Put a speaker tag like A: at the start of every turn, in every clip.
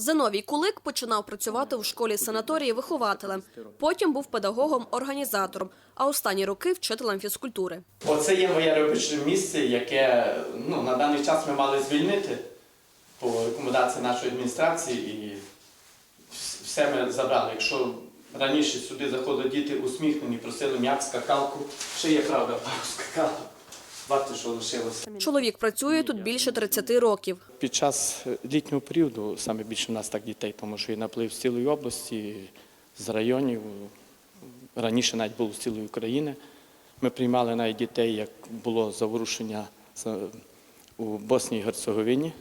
A: Зиновій Кулик починав працювати у школі санаторії вихователем. Потім був педагогом-організатором, а останні роки вчителем фізкультури.
B: Оце є моє робоче місце, яке ну, на даний час ми мали звільнити по рекомендації нашої адміністрації і все ми забрали. Якщо раніше сюди заходили діти усміхнені, просили м'як, скакалку, ще є правда, пару скакалок. Бачите, що лишилося.
A: Чоловік працює тут більше 30 років.
B: Під час літнього періоду саме більше в нас так дітей, тому що і наплив з цілої області, з районів. Раніше навіть було з цілої України. Ми приймали навіть дітей, як було заворушення у Боснії і Герцеговині.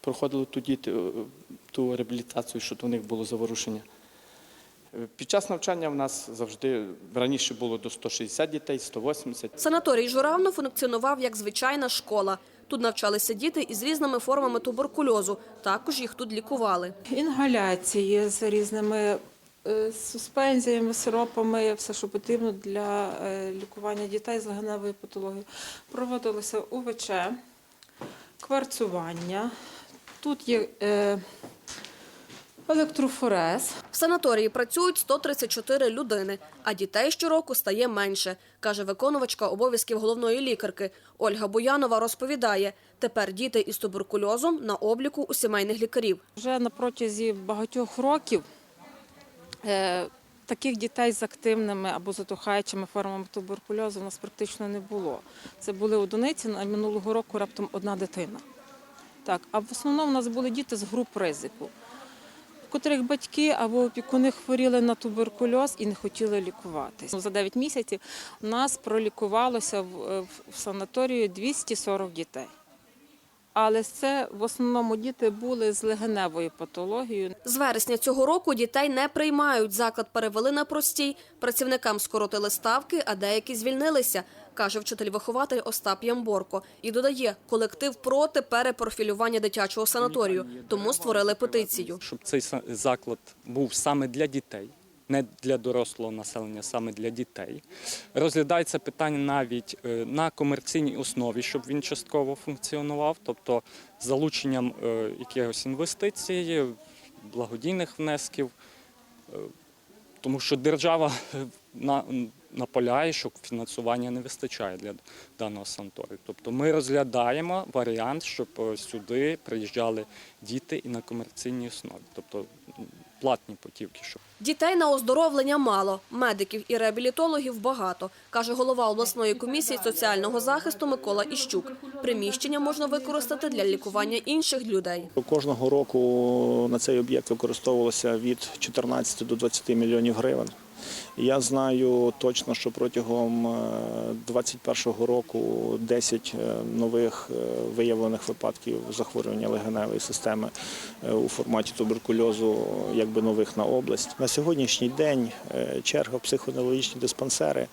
B: Проходили ту, діти, е, ту реабілітацію, що у них було заворушення. Під час навчання в нас завжди раніше було до 160 дітей, 180.
A: Санаторій Журавно функціонував як звичайна школа. Тут навчалися діти із різними формами туберкульозу. Також їх тут лікували.
C: Інгаляції з різними е, суспензіями, сиропами, все, що потрібно для е, лікування дітей з легеневою патологією. Проводилося УВЧ, кварцування. Тут є е, електрофорез.
A: В санаторії працюють 134 людини, а дітей щороку стає менше, каже виконувачка обов'язків головної лікарки. Ольга Буянова розповідає, тепер діти із туберкульозом на обліку у сімейних лікарів.
C: Вже на протязі багатьох років е, таких дітей з активними або затухаючими формами туберкульозу у нас практично не було. Це були одиниці, а минулого року раптом одна дитина. Так, а в основному у нас були діти з груп ризику, котрих батьки або опікуни хворіли на туберкульоз і не хотіли лікуватися. За 9 місяців у нас пролікувалося в, санаторію 240 дітей. Але це в основному діти були з легеневою патологією.
A: З вересня цього року дітей не приймають. Заклад перевели на простій. Працівникам скоротили ставки, а деякі звільнилися, каже вчитель-вихователь Остап Ямборко. І додає, колектив проти перепрофілювання дитячого санаторію, тому створили петицію.
D: щоб цей заклад був саме для дітей, не для дорослого населення, саме для дітей. Розглядається питання навіть е, на комерційній основі, щоб він частково функціонував, тобто залученням е, якихось інвестицій, благодійних внесків. Е, Тому що держава наполягає, що фінансування не вистачає для даного санаторію. Тобто ми розглядаємо варіант, щоб сюди приїжджали діти і на комерційній основі, тобто платні путівки. Щоб
A: Дітей на оздоровлення мало, медиків і реабілітологів багато, каже голова обласної комісії соціального захисту Микола Іщук. Приміщення можна використати для лікування інших людей.
E: Кожного року на цей об'єкт використовувалося від 14 до 20 мільйонів гривень. Я знаю точно, що протягом 2021 року 10 е, нових е, виявлених випадків захворювання легеневої системи е, у форматі туберкульозу, якби нових на область. На сьогоднішній день е, черга психоневрологічні диспансери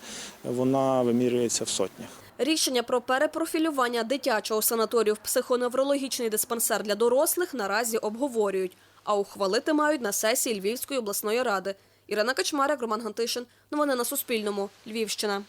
E: вона вимірюється в сотнях.
A: Рішення про перепрофілювання дитячого санаторію в психоневрологічний диспансер для дорослих наразі обговорюють, а ухвалити мають на сесії Львівської обласної ради. Ірина Качмарик, Роман Гантишин. Новини на Суспільному. Львівщина.